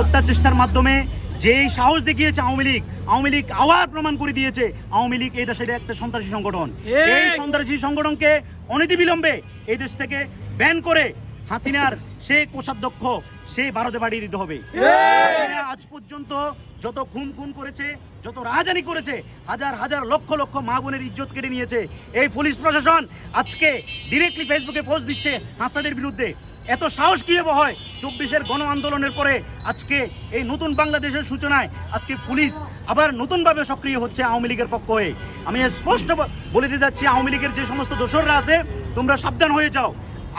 হত্যা চেষ্টার মাধ্যমে যে সাহস দেখিয়েছে আওয়ামী লীগ আওয়ামী লীগ আবার প্রমাণ করে দিয়েছে আওয়ামী লীগ এই দেশের একটা সন্ত্রাসী সংগঠন। এই! সন্ত্রাসী সংগঠনকে অনতিবিলম্বে এই দেশ থেকে ব্যান করে হাসিনার সে কোষাধ্যক্ষ সে ভারতে পাঠিয়ে দিতে হবে। আজ পর্যন্ত যত খুন খুন করেছে যত রাজানি করেছে হাজার হাজার লক্ষ লক্ষ মা বোনের ইজ্জত কেড়ে নিয়েছে। এই পুলিশ প্রশাসন আজকে ডিরেক্টলি ফেসবুকে পোস্ট দিচ্ছে হাসাদের বিরুদ্ধে। এত সাহস কীভাবে হয়? চব্বিশের গণ আন্দোলনের পরে আজকে এই নতুন বাংলাদেশের সূচনায় আজকে পুলিশ আবার নতুনভাবে সক্রিয় হচ্ছে আওয়ামী লীগের পক্ষ হয়ে। আমি স্পষ্ট বলে দিতে যাচ্ছি আওয়ামী লীগের যে সমস্ত দোসররা আছে তোমরা সাবধান হয়ে যাও।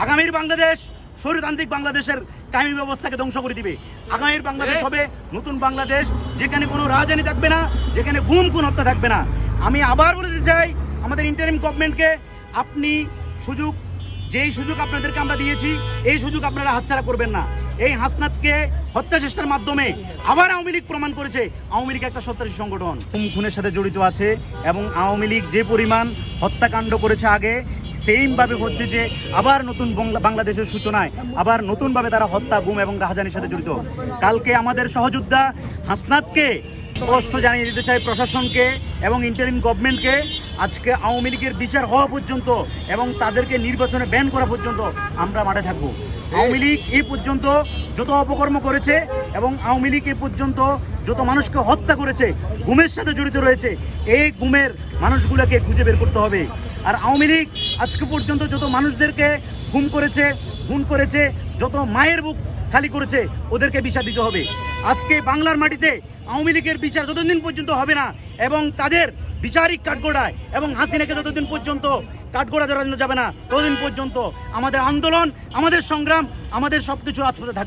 আগামীর বাংলাদেশ স্বৈরতান্ত্রিক বাংলাদেশের কায়েমি ব্যবস্থাকে ধ্বংস করে দিবে। আগামীর বাংলাদেশ হবে নতুন বাংলাদেশ যেখানে কোনো রাজধানী থাকবে না যেখানে গুম খুন হত্যা থাকবে না। আমি আবার বলে দিতে চাই আমাদের ইন্টারিম গভর্নমেন্টকে আপনি সুযোগ যেই সুযোগ আপনাদেরকে আমরা দিয়েছি, এই সুযোগ আপনারা হাতছাড়া করবেন না। এই হাসনাতকে হত্যা চেষ্টার মাধ্যমে আবার আওয়ামী লীগ প্রমাণ করেছে। আওয়ামী লীগ একটা সন্ত্রাসী সংগঠন। খুন খুনের সাথে জড়িত আছে এবং আওয়ামী লীগ যে পরিমাণ হত্যাকাণ্ড করেছে আগে সেইমভাবে হচ্ছে যে আবার নতুন বাংলাদেশের সূচনায়, আবার নতুনভাবে তারা হত্যা, গুম এবং রাহাজানির সাথে জড়িত। কালকে আমাদের সহযোদ্ধা হাসনাতকে স্পষ্ট জানিয়ে দিতে চাই প্রশাসনকে এবং ইন্টারিম গভর্নমেন্টকে আজকে আওয়ামী লীগের বিচার হওয়া পর্যন্ত এবং তাদেরকে নির্বাচনে ব্যান করা পর্যন্ত আমরা মাঠে থাকব। আওয়ামী লীগ এই পর্যন্ত যত অপকর্ম করেছে এবং আওয়ামী লীগ এ পর্যন্ত যত মানুষকে হত্যা করেছে, গুমের সাথে জড়িত রয়েছে, এই গুমের মানুষগুলোকে খুঁজে বের করতে হবে। আর আওয়ামী লীগ আজকে পর্যন্ত যত মানুষদেরকে গুম করেছে, খুন করেছে, যত মায়ের বুক খালি করেছে, ওদেরকে বিচার দিতে হবে। আজকে বাংলার মাটিতে আওয়ামী লীগের বিচার যতদিন পর্যন্ত হবে না, এবং তাদের বিচারিক কাঠগোড়ায় এবং হাসিনাকে যতদিন পর্যন্ত কাঠগোড়া জড়ানো যাবে না, ততদিন পর্যন্ত আমাদের আন্দোলন, আমাদের সংগ্রাম, আমাদের সবকিছু রাজপথে থাকবে।